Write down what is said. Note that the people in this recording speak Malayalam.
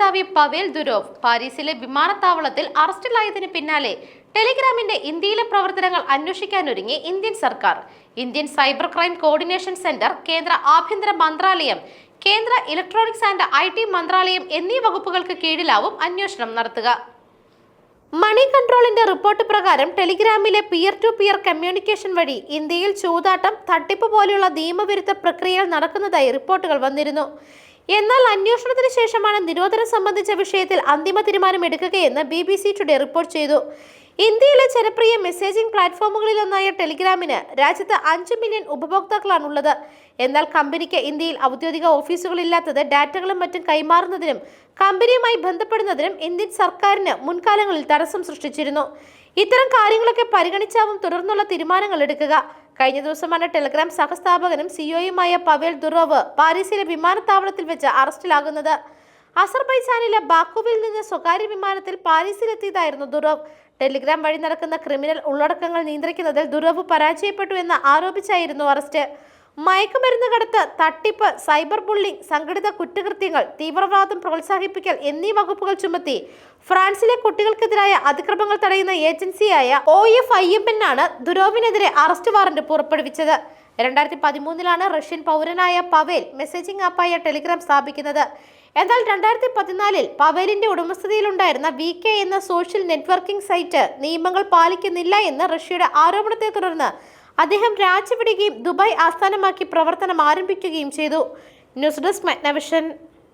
മേധാവി പവേൽ ദുരോവ് പാരീസിലെ വിമാനത്താവളത്തിൽ അറസ്റ്റിലായതിനു പിന്നാലെ ടെലിഗ്രാമിന്റെ ഇന്ത്യയിലെ പ്രവർത്തനങ്ങൾ അന്വേഷിക്കാനൊരുങ്ങി ഇന്ത്യൻ സർക്കാർ. Indian cyber crime coordination centre കേന്ദ്ര ആഭ്യന്തര മന്ത്രാലയം കേന്ദ്ര ഇലക്ട്രോണിക്സ് ആൻഡ് ഐ ടി മന്ത്രാലയം എന്നീ വകുപ്പുകൾക്ക് കീഴിലാവും അന്വേഷണം നടത്തുക. മണി കൺട്രോളിന്റെ റിപ്പോർട്ട് പ്രകാരം ടെലിഗ്രാമിലെ പിയർ ടു പിയർ കമ്മ്യൂണിക്കേഷൻ വഴി ഇന്ത്യയിൽ ചൂതാട്ടം തട്ടിപ്പ് പോലെയുള്ള നിയമവിരുദ്ധ പ്രക്രിയകൾ നടക്കുന്നതായി റിപ്പോർട്ടുകൾ വന്നിരുന്നു. എന്നാൽ അന്വേഷണത്തിന് ശേഷമാണ് നിരോധനം സംബന്ധിച്ച വിഷയത്തിൽ അന്തിമ തീരുമാനം എടുക്കുകയെന്ന് B B C today report ചെയ്തു. ഇന്ത്യയിലെ ജനപ്രിയ മെസ്സേജിംഗ് പ്ലാറ്റ്ഫോമുകളിലൊന്നായ ടെലിഗ്രാമിന് രാജ്യത്ത് അഞ്ച് മില്യൺ ഉപഭോക്താക്കളാണുള്ളത്. എന്നാൽ കമ്പനിക്ക് ഇന്ത്യയിൽ ഔദ്യോഗിക ഓഫീസുകളില്ലാത്തത് ഡാറ്റകളും മറ്റും കൈമാറുന്നതിനും കമ്പനിയുമായി ബന്ധപ്പെടുന്നതിനും ഇന്ത്യൻ സർക്കാരിന് മുൻകാലങ്ങളിൽ തടസ്സം സൃഷ്ടിച്ചിരുന്നു. ഇത്തരം കാര്യങ്ങളൊക്കെ പരിഗണിച്ചാവും തുടർന്നുള്ള തീരുമാനങ്ങൾ എടുക്കുക. കഴിഞ്ഞ ദിവസമാണ് ടെലിഗ്രാം സഹസ്ഥാപകനും സിഒയുമായ പവേൽ ദുറോവ് പാരീസിലെ വിമാനത്താവളത്തിൽ വെച്ച് അറസ്റ്റിലാകുന്നത്. അസർബൈജാനിലെ ബാക്കുവിൽ നിന്ന് സ്വകാര്യ വിമാനത്തിൽ പാരീസിലെത്തിയതായിരുന്നു ദുറോവ്. ടെലിഗ്രാം വഴി നടക്കുന്ന ക്രിമിനൽ ഉള്ളടക്കങ്ങൾ നിയന്ത്രിക്കുന്നതിൽ ദുറോവ് പരാജയപ്പെട്ടു എന്ന് ആരോപിച്ചായിരുന്നു അറസ്റ്റ്. മയക്കുമരുന്ന് കടത്ത് തട്ടിപ്പ് സൈബർ ബുള്ളിംഗ് സംഘടിത കുറ്റകൃത്യങ്ങൾ തീവ്രവാദം പ്രോത്സാഹിപ്പിക്കൽ എന്നീ വകുപ്പുകൾ ചുമത്തി. ഫ്രാൻസിലെ കുട്ടികൾക്കെതിരായ അതിക്രമങ്ങൾ തടയുന്ന ഏജൻസിയായ ഒ എഫ് ഐ എം ആണ് ദുരോവിനെതിരെ അറസ്റ്റ് വാറന്റ് പുറപ്പെടുവിച്ചത്. രണ്ടായിരത്തി പതിമൂന്നിലാണ് റഷ്യൻ പൗരനായ പവേൽ മെസ്സേജിംഗ് ആപ്പായ ടെലിഗ്രാം സ്ഥാപിക്കുന്നത്. എന്നാൽ രണ്ടായിരത്തി പതിനാലിൽ പവേലിന്റെ ഉടമസ്ഥതയിലുണ്ടായിരുന്ന വി കെ എന്ന സോഷ്യൽ നെറ്റ്വർക്കിംഗ് സൈറ്റ് നിയമങ്ങൾ പാലിക്കുന്നില്ല എന്ന റഷ്യയുടെ ആരോപണത്തെ തുടർന്ന് അദ്ദേഹം രാജിവിടുകയും ദുബായ് ആസ്ഥാനമാക്കി പ്രവർത്തനം ആരംഭിക്കുകയും ചെയ്തു. News desk മെഗ്നവിഷൻ.